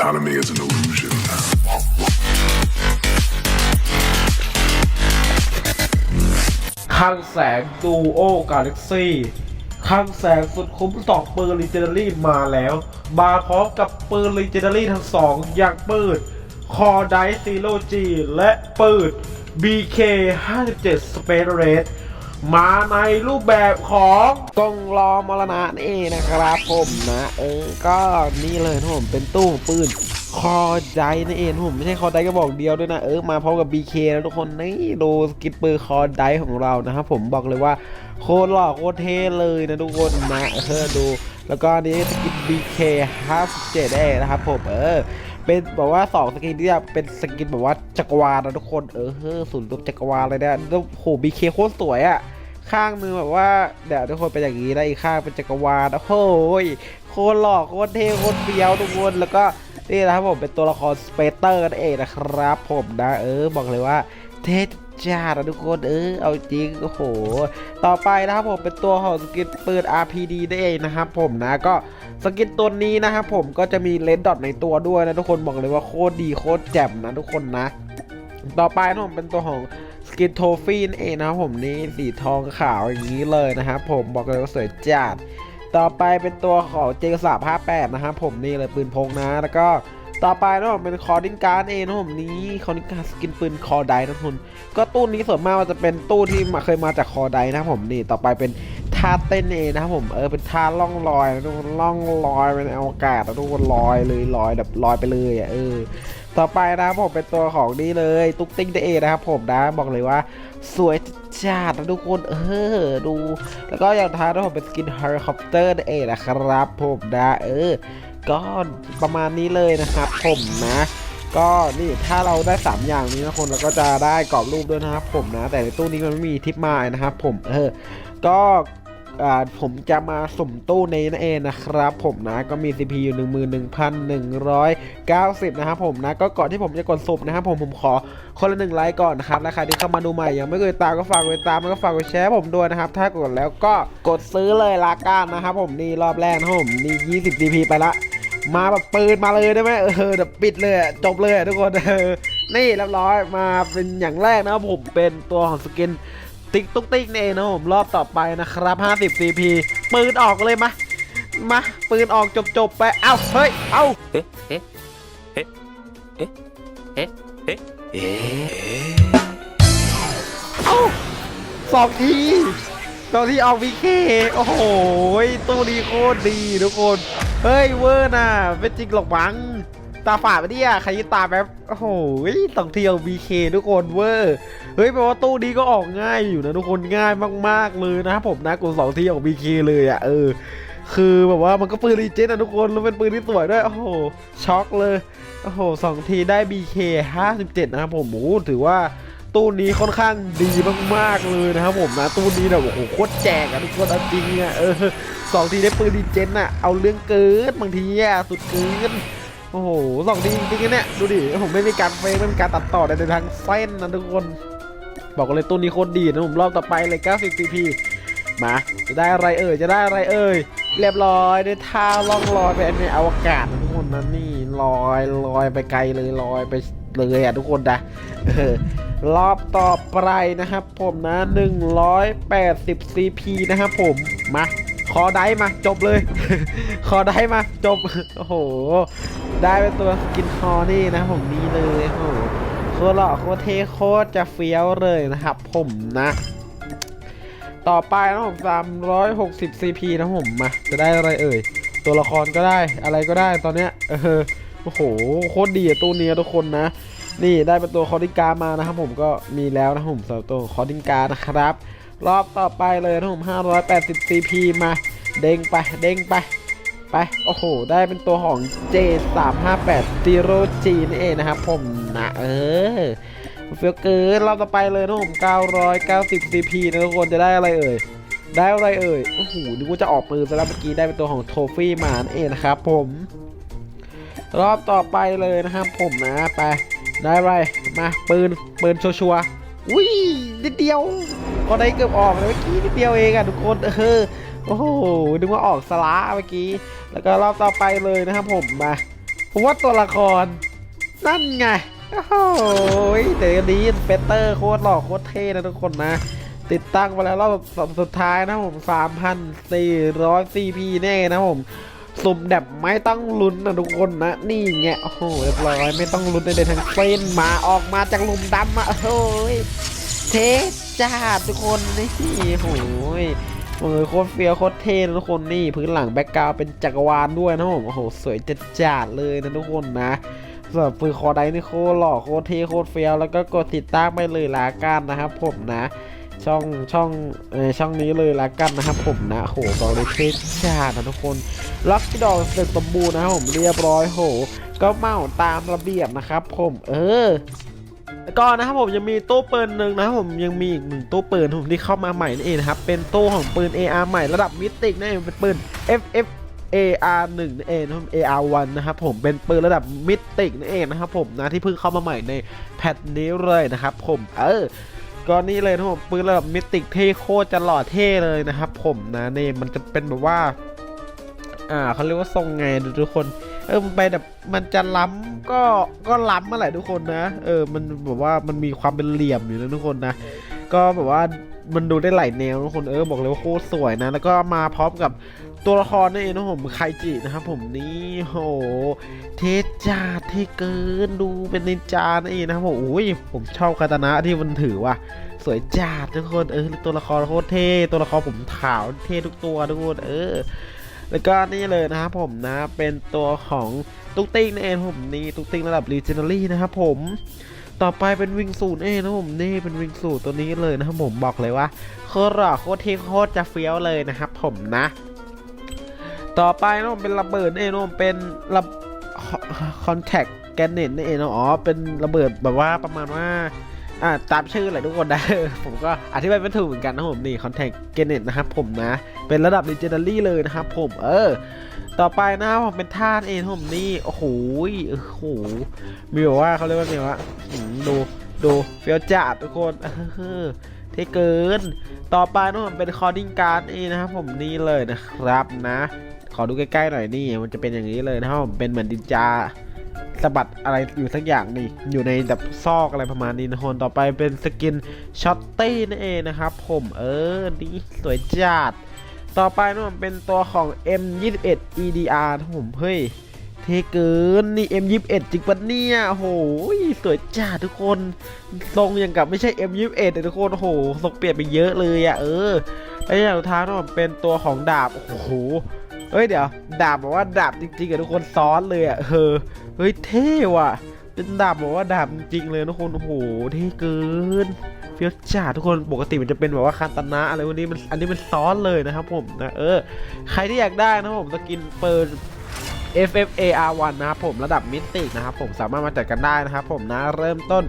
Autonomy is an illusion. คลังแสงดูโอกาแล็กซี่คลังแสงสุดคุ้มสองปืนลีเจนดารี่มาแล้ว มาพร้อมกับปืนลีเจนดารี่ทั้งสองอย่างปืนคอไดซีโรจีและปืน BK 57 Space Raid มาในรูปแบบของกองรอมรณะนี่เองนะครับผมนะเออก็นี่เลยนะผมเป็นตู้ปืนคอไดนั่นเองผมไม่ใช่คอไดก็บอกเดียวด้วยนะเออมาพร้อมกับ BK แล้วทุกคนนี่ดูสกิปเปืนคอไดของเรานะครับผมบอกเลยว่าโคตรหล่อโคตรเท่เลยนะทุกคนนะเออดู แล้วก็อันนี้สกิน BK 57เองนะครับผมเออเป็นแบบว่าสองสกินที่เป็นสกินแบบว่าจักรวาลนะทุกคนเออเฮ้อศูนย์รวมจักรวาลเลยนะแล้วโหบีเคโคตรสวยอะ่ะ ข้างนึงแบบว่าเดี๋ยวทุกคนเป็นอย่างนี้แล้วอีกข้างเป็นจักรวาลโอ้โหยโคตรหล่อโคตรเท่โคตรเฟี้ยวทุกคนแล้วก็นี่นะครับผมเป็นตัวละครสเปเตอร์นั่นเองนะครับ ผมนะเออบอกเลยว่าเท่จ้านะทุกคนเออเอาจริงโอ้โห ต่อไปนะครับผมเป็นตัวของสกินปืน RPD นั่นเองนะครับผมนะก็สกินตัวนี้นะครับผมก็จะมีเลนดอทในตัวด้วยนะทุกคนบอกเลยว่าโคตรดีโคตรแจ่มนะทุกคนนะ ต่อไปนะผมเป็นตัวของ กินโทฟี่นั่นเองนะครับผมนี่สีทองขาวอย่างนี้เลยนะครับผมบอกเลยว่าสวยจัด ต่อไปเป็นตัวของเจกสาผ้าแปดนะครับผมนี่เลยปืนพกนะ แล้วก็ต่อไปนะผมเป็นคอร์ดิงการ์ดเองนะผมนี่คอร์ดิงการ์ดสกินปืนคอไดนะทุกคนก็ตู้นี้ส่วนมากมันจะเป็นตู้ที่มาเคยมาจากคอไดนะครับผมนี่ต่อไปเป็นท่าเต้นเองนะครับผมเออเป็นท่าล่องลอยนะทุกคนล่องลอยเป็นอวกาศนะทุกคนลอยเลยลอยแบบลอยไปเลยอะเออ ต่อไปนะครับผมเป็นตัวของนี่เลยตุ๊กติ้งเอนะครับผมนะบอกเลยว่า สวยจัดนะทุกคนเออดู แล้วก็อย่างท้ายนะผมเป็นสกินเฮลิคอปเตอร์เอนะครับผมนะเออก็ประมาณนี้เลยนะครับผมนะ ก็นี่ถ้าเราได้ 3 อย่างนี้นะคนเราก็จะได้กรอบรูปด้วยนะครับผมนะ แต่ในตู้นี้มันไม่มีทิปมานะครับผมเออก็ ผมจะมาสุ่มตู้ในนั่นเองนะครับ ผมนะก็มี CP อยู่ 11,190 นะครับผมนะก็ก่อนที่ผมจะกดสุ่มนะครับผมผมขอคนละหนึ่งไลค์ก่อนนะครับและใครที่เข้ามาดูใหม่ยังไม่เคยตามก็ฝากกดติดตามแล้วก็ฝากกดแชร์ผมด้วยนะครับ ถ้ากดแล้วก็กดซื้อเลยละกันนะครับผมนี่รอบแรกนะผมนี่ 20 CP ไปละมาแบบปืนมาเลยได้ไหมเออเดี๋ยวปิดเลยจบเลยทุกคนเออนี่เรียบร้อยมาเป็นอย่างแรกนะครับผมเป็นตัวของสกิน ติ๊กตุ๊กติ๊กนี่เองนะครับผมรอบต่อไปนะครับ 50 CP ปืนออกเลยมามาปืนออกจบจบๆไป เอ้า เฮ้ย เอ้าเอ๊ะเอ๊ะเอ๊ะเอ๊ะเอ๊ะเอ๊ะเอ๊ะเอ้าสองทีสองทีออกวีเคโอ้โหตู้ดีโคตรดีทุกคน เฮ้ยเวอร์น่ะไม่จริงหรอกมั้ง ตาฝาดไปเนี่ยใครตาแบบโอ้โหสองเทีเอาวีเคทุกคนเวอร์เฮ้ยแปลว่าตู้นี้ก็ออกง่ายอยู่นะทุกคนง่ายมากๆเลยนะครับผมนะกดสองทีออกวีเคเลยอะเออคือแบบว่ามันก็ปืนรีเจนนะทุกคนแล้วเป็นปืนที่สวยด้วย โอ้โห ช็อกเลย โอ้โหสองทีได้ BK 57 นะครับผมโอ้โหถือว่าตู้นี้ค่อนข้างดีมากๆเลยนะครับผมนะ ตู้นี้เนี่ยโอ้โหโคตรแจกอะทุกคนจริงอะเออสองทีได้ปืนรีเจนอะเอาเรื่องเกินบางทีอะสุดเกิน โอ้โหสองทีจริงๆนะเนี่ย ดูดิ ผมไม่มีการเฟรมไม่มีการตัดต่อใดในทางเส้นนะทุกคน บอกเลยตู้นี้โคตรดีนะผมรอบต่อไปเลย 90 CP มา จะได้อะไรเอ่ย จะได้อะไรเอ่ย เรียบร้อยได้ท่าล่องลอยไปในอวกาศนะทุกคนนะนี่ลอยลอยไปไกลเลยลอยไปเลยอะทุกคนนะรอบต่อไปนะครับผมนะ 180 CP นะครับผม มา ขอได้มาจบเลยขอได้มาจบ โอ้โห ได้เป็นตัวกินคอนี่นะผมนี่เลยโอ้โหโคตรหล่อโคตรเท่โคตรจะเฟี้ยวเลยนะครับ ผมนะ ต่อไปนะผม360 CP นะผมมา จะได้อะไรเอ่ย ตัวละครก็ได้อะไรก็ได้ตอนเนี้ยเออโอ้โหโคตรดีตู้เนี้ยทุกคนนะ นี่ได้เป็นตัวคอร์ดิงการมานะครับผมก็มีแล้วนะผมสำหรับตัวคอร์ดิงการนะครับ รอบต่อไปเลยนะผม580 CP มา เด้งไป เด้งไป ไป โอ้โห ได้เป็นตัวของ J358 Zero G นี่เองนะครับผมนะเออเฟียวเกินรอบต่อไปเลยนะผม990 CP นะทุกคนจะได้อะไรเอ่ย ได้อะไรเอ่ย โอ้โห นึกว่าจะออกปืนซะแล้วเมื่อกี้ได้เป็นตัวของโทฟี่มานั่นเองนะครับผม รอบต่อไปเลยนะครับผมนะ ไป ได้อะไร มาปืน ปืนชัวร์ๆอุ้ยนิดเดียว ก็ได้เกือบออกเลยเมื่อกี้นิดเดียวเองอะทุกคนเออโอ้โหนึกว่าออกสลาเมื่อกี้ แล้วก็รอบต่อไปเลยนะครับผมมาผมว่าตัวละคร นั่นไงโอ้โหแต่อันนี้สเปเตอร์โคตรหล่อโคตรเท่นะทุกคนนะติดตั้งมาแล้วรอบสุดท้ายนะผม3,400 CP แน่นะผมสุ่มแบบไม่ต้องลุ้นนะทุกคนนะ นี่ไงโอ้โหเรียบร้อยไม่ต้องลุ้นใดๆทั้งสิ้นมาออกมาจากหลุมดำอะโอ้ยเท จ้าทุกคนนี่โอ้โหยโอ้ยโคตรเฟี้ยวโคตรเท่นทุกคนนี่พื้นหลังแบ็กกราวด์เป็นจักรวาลด้วยนะผมโอ้โหสวยจัดจ้าดเลยนะทุกคนนะสำหรับปืนคอไดนี่โคตรหล่อโคตรเท่โคตรเฟี้ยวแล้วก็กดติดตามไปเลยละกันนะครับผมนะช่องช่องเออช่องนี้เลยละกันนะครับผมนะโหบอกเลยเท่จ้าดนะทุกคนล็อกที่ดอกเสร็จสมบูรณ์นะครับผมเรียบร้อยโห ก็เมาตามระเบียบนะครับผมเออ แล้วก็นะครับผมยังมีตู้ปืนหนึ่งนะครับผมยังมีอีกหนึ่งตู้ปืนผมที่เข้ามาใหม่นั่นเองนะครับเป็นตู้ของปืน AR ใหม่ระดับมิติกนั่นเองเป็นปืน FF AR 1นั่นเองนะครับ AR 1นะครับผมเป็นปืนระดับมิติกนั่นเองนะครับผมนะที่เพิ่งเข้ามาใหม่ในแพทนี้เลยนะครับผมเออก็นี่เลยนะครับผมปืนระดับมิติกเท่โคตรจะหล่อเท่เลยนะครับผมนะนี่มันจะเป็นแบบว่า อ่าเขาเรียกว่าทรงไงทุกคน เออมันไปแบบมันจะล้ำก็ก็ล้ำมาแหละทุกคนนะ เออมันแบบว่ามันมีความเป็นเหลี่ยมอยู่นะทุกคนนะ ก็แบบว่ามันดูได้หลายแนวทุกคนเออบอกเลยว่าโคตรสวยนะ แล้วก็มาพร้อมกับตัวละครนั่นเองนะผมไคจินะครับผมนี่โหเทจาเทเกินดูเป็นนินจานั่นเองนะครับผมโอ้ยผมชอบคาตานะที่มันถือว่ะสวยจัดทุกคนเออตัวละครโคตรเท่ตัวละครผมขาวเท่ทุกตัวทุกคนเออ แล้วก็นี่เลยนะครับผมนะเป็นตัวของตุ๊กติ๊กนั่นเองผมนี่ตุ๊กติ๊กระดับ Legendary นะครับผมต่อไปเป็นวิงสูตรเองนะผมนี่เป็นวิงสูตรตัวนี้เลยนะครับผมบอกเลยว่าโคตรหล่อโคตรเท่โคตรจะเฟี้ยวเลยนะครับผมนะ ต่อไปนะผมเป็นระเบิดนั่เองนะผมเป็นระคอนแทคแกนเน็ตนั่เองนะอ๋อเป็นระเบิดแบบว่าประมาณว่า อ่าตามชื่อแหละทุกคนนะผมก็อธิบายไม่ถูกเหมือนกันนะผมนี่คอนแทคเกเน็ตนะครับผมนะ เป็นระดับ Legendary เลยนะครับผมเออ ต่อไปนะผมเป็นท่าเองผมนี่ โอ้โหโอ้โหมีแบบว่าเขาเรียกว่าไงวะดูดูเฟี้ยวจัดทุกคนเออเท่เกิน ต่อไปนะผมเป็นคอร์ดิ้งการ์ดเองนะครับผมนี่เลยนะครับนะ ขอดูใกล้ๆหน่อยนี่มันจะเป็นอย่างนี้เลยนะครับผมเป็นเหมือนดินจา สะบัดอะไรอยู่สักอย่างนี่อยู่ในแบบซอกอะไรประมาณนี้นะคนต่อไปเป็นสกินช็อตตี้นั่นเองนะครับผมเออนี่สวยจัดต่อไปนะผมเป็นตัวของ M21 EDR นะผมเฮ้ยเทเกินนี่ M21 จริงปะเนี่ยโอ้โหสวยจัดทุกคนทรงอย่างกับไม่ใช่ M21 เลยทุกคนโอ้โหทรงเปลี่ยนไปเยอะเลยอะ่ะเออแล้วอย่างสุดท้ายนะผมเป็นตัวของดาบโอ้โห เฮ้ยเดี๋ยว ดาบบอกว่าดาบจริงๆอะทุกคนซ้อนเลยอะ่ะเออเฮ้ยเท่ว่ะ เป็นดาบบอกว่าดาบจริงเลยทุกคนโอ้โหเท่เกินเฟี้ยวจ้าทุกคนปกติมันจะเป็นแบบว่าคาตานะอะไรวันนี้มันอันนี้มันซ้อนเลยนะครับผมนะเออ ใครที่อยากได้นะผมสกินเปิด FFAR1 นะครับผมระดับมิตินะครับผมสามารถมาจัดกันได้นะครับผมนะเริ่มต้น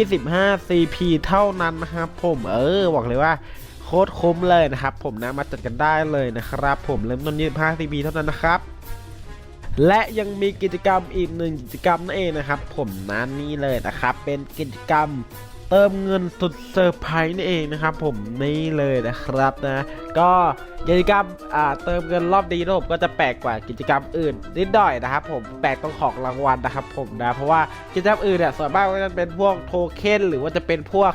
25 CP เท่านั้นนะครับผมเออบอกเลยว่า คตรคุ้มเลยนะครับ ผมนะมาจัดกันได้เลยนะครับ ผมเริ่มต้น25 CP เท่านั้นนะครับและยังมีกิจกรรมอีกหนึ่งกิจกรรมนั่นเองนะครับ ผมนั้นนี่เลยนะครับ เป็นกิจกรรมเติมเงินสุดเซอร์ไพรส์นั่นเองนะครับ ผมนี่เลยนะครับนะ ก็กิจกรรมอ่าเติมเงินรอบนี้นะผมก็จะแปลกกว่ากิจกรรมอื่นนิดหน่อยนะครับ ผมแปลกตรงของรางวัลนะครับ ผมนะเพราะว่ากิจกรรมอื่นเนี่ยส่วนมากก็จะเป็นพวกโทเค็นหรือว่าจะเป็นพวก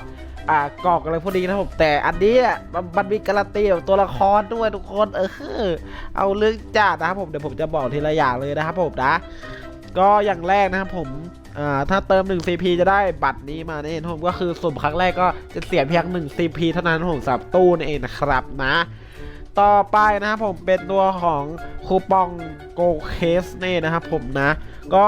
อ่ากรอกอะไรพวกนี้นะผมแต่อันนี้อะมันมันมีการันตีแบบตัวละครด้วยทุกคนเออเอาเรื่องจัดนะครับผมเดี๋ยวผมจะบอกทีละอย่างเลยนะครับผมนะ ก็อย่างแรกนะครับผมอ่าถ้าเติม 1 CP จะได้บัตรนี้มาเนี่ยผมก็คือสุ่มครั้งแรกก็จะเสียเพียง 1 CP เท่านั้นผมสำหรับตู้นั่นเองนะครับนะ ต่อไปนะครับผมเป็นตัวของคูปองโกเคสนี่นะครับผมนะ ก็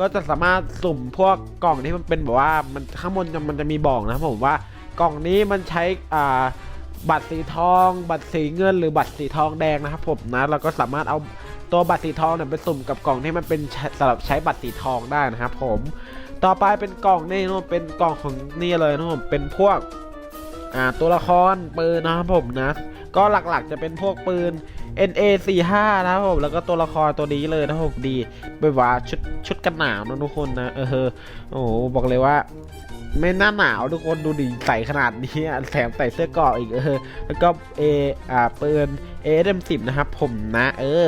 ก็จะสามารถสุ่มพวกกล่องที่มันเป็นแบบว่ามันข้างบนมันจะมีบอกนะครับผมว่า กล่องนี้มันใช้อ่าบัตรสีทอง บัตรสีเงิน หรือบัตรสีทองแดงนะครับผมนะเราก็สามารถเอาตัวบัตรสีทองเนี่ยไปสุ่มกับกล่องที่มันเป็นสำหรับใช้บัตรสีทองได้นะครับผมต่อไปเป็นกล่องนี่นะเป็นกล่องของนี่เลยนะผมเป็นพวกอ่าตัวละครปืนนะครับผมนะ ก็หลักๆจะเป็นพวกปืน NA 4 5 นะครับผมแล้วก็ตัวละครตัวนี้เลยนะผมดีแบบว่าชุดชุดกันหนาวนะทุกคนนะเออโอ้โหบอกเลยว่า ไม่น่าหนาวทุกคนดูดิใส่ขนาดนี้แถมใส่เสื้อกราะอีกเออแล้วก็เออ่าปืน ASM10 นะครับผมนะเออ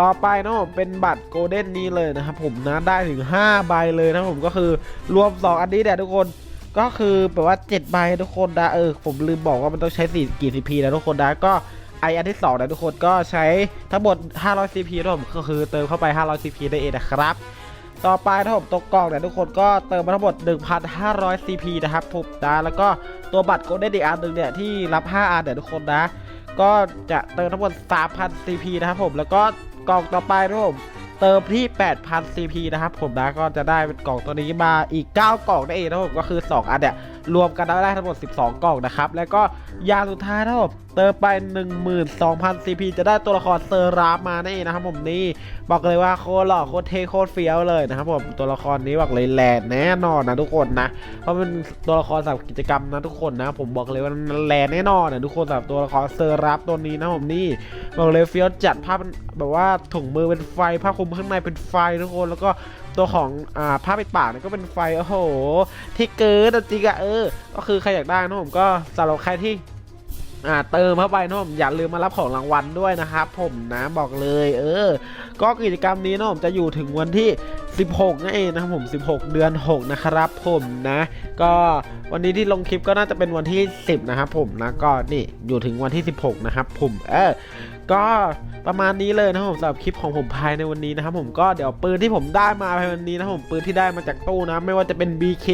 ต่อไปเนาะเป็นบัตรโกลเด้นนี้เลยนะครับผมนะได้ถึง5ใบเลยนะผมก็คือรวม 2 อันนี้เนี่ยทุกคนก็คือแบบว่า7ใบทุกคนนะเออผมลืมบอกว่ามันต้องใช้4กี่ CP นะทุกคนนะก็ไออันที่2นะทุกคนก็ใช้ทั้งหมด500 CP นะผมก็คือเติมเข้าไป500 CP ได้เองนะครับ ต่อไปถ้าผมตกกล่องเนี่ยทุกคนก็เติมมาทั้งหมด 1,500 CP นะครับผมนะแล้วก็ตัวบัตรโกลเด้นอีกอันหนึ่งเนี่ยที่รับ 5 อันเนี่ยทุกคนนะ ก็จะเติมทั้งหมด 3,000 CP นะครับผมแล้วก็กล่องต่อไปนะครับผมเติมที่ 8,000 CP นะครับผมนะก็จะได้เป็นกล่องตัวนี้มาอีก 9 กล่องนั่นเองนะครับผมก็คือ 2 อันเนี่ย รวมกันได้ทั้งหมด 12 กล่องนะครับ แล้วก็ยางสุดท้ายนะครับผมเติมไป 12,000 CP จะได้ตัวละครเซอร์ราฟมานั่นเองนะครับผมนี่บอกเลยว่าโคตรหล่อโคตรเท่โคตรเฟี้ยวเลยนะครับผมตัวละครนี้บอกเลยแลนแน่นอนนะทุกคนนะ เพราะเป็นตัวละครสำหรับกิจกรรมนะทุกคนนะ ผมบอกเลยว่ามันแลนแน่นอนนะทุกคนสำหรับตัวละครเซอร์รับตัวนี้นะผมนี่บอกเลยเฟี้ยวจัดภาพแบบว่าถุงมือเป็นไฟผ้าคลุมข้างในเป็นไฟทุกคนแล้วก็ ตัวของอ่าผ้าปิดปากเนี่ยก็เป็นไฟโอ้โห ที่เกินอะจริงอะเออ ก็คือใครอยากได้นะผมก็สำหรับใครที่อ่าเติมเข้าไปนะผมอย่าลืมมารับของรางวัลด้วยนะครับผมนะบอกเลย เออ ก็กิจกรรมนี้นะผมจะอยู่ถึงวันที่ 16นั่นเองนะครับผม 16 เดือน 6 นะครับผมนะ ก็วันนี้ที่ลงคลิปก็น่าจะเป็นวันที่ 10 นะครับผมนะก็นี่อยู่ถึงวันที่ 16 นะครับผมเออ ก็ประมาณนี้เลยนะครับผมสำหรับคลิปของผมภายในวันนี้นะครับผมก็เดี๋ยวปืนที่ผมได้มาภายในวันนี้นะครับผมปืนที่ได้มาจากตู้นะ ไม่ว่าจะเป็น BK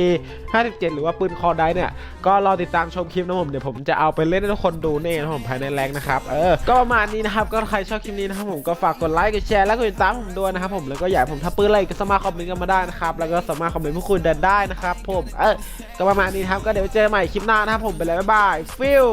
57 หรือว่าปืนคอได้เนี่ย ก็รอติดตามชมคลิปนะผมเดี๋ยวผมจะเอาไปเล่นให้ทุกคนดูนี่นะครับผมภายในแรงนะครับเออก็ประมาณนี้นะครับก็ใครชอบคลิปนี้นะครับผมก็ฝากกดไลค์กดแชร์และกดติดตามผมด้วยนะครับผมแล้วก็อยากผมทำปืนอะไรก็สามารถคอมเมนต์กันมาได้นะครับแล้วก็สามารถคอมเมนต์พูดคุยกันได้นะครับผมเออก็ประมาณนี้ครับก็เดี๋ยวเจอกันใหม่คลิปหน้านะครับผมไปแล้วบ๊ายบายฟิล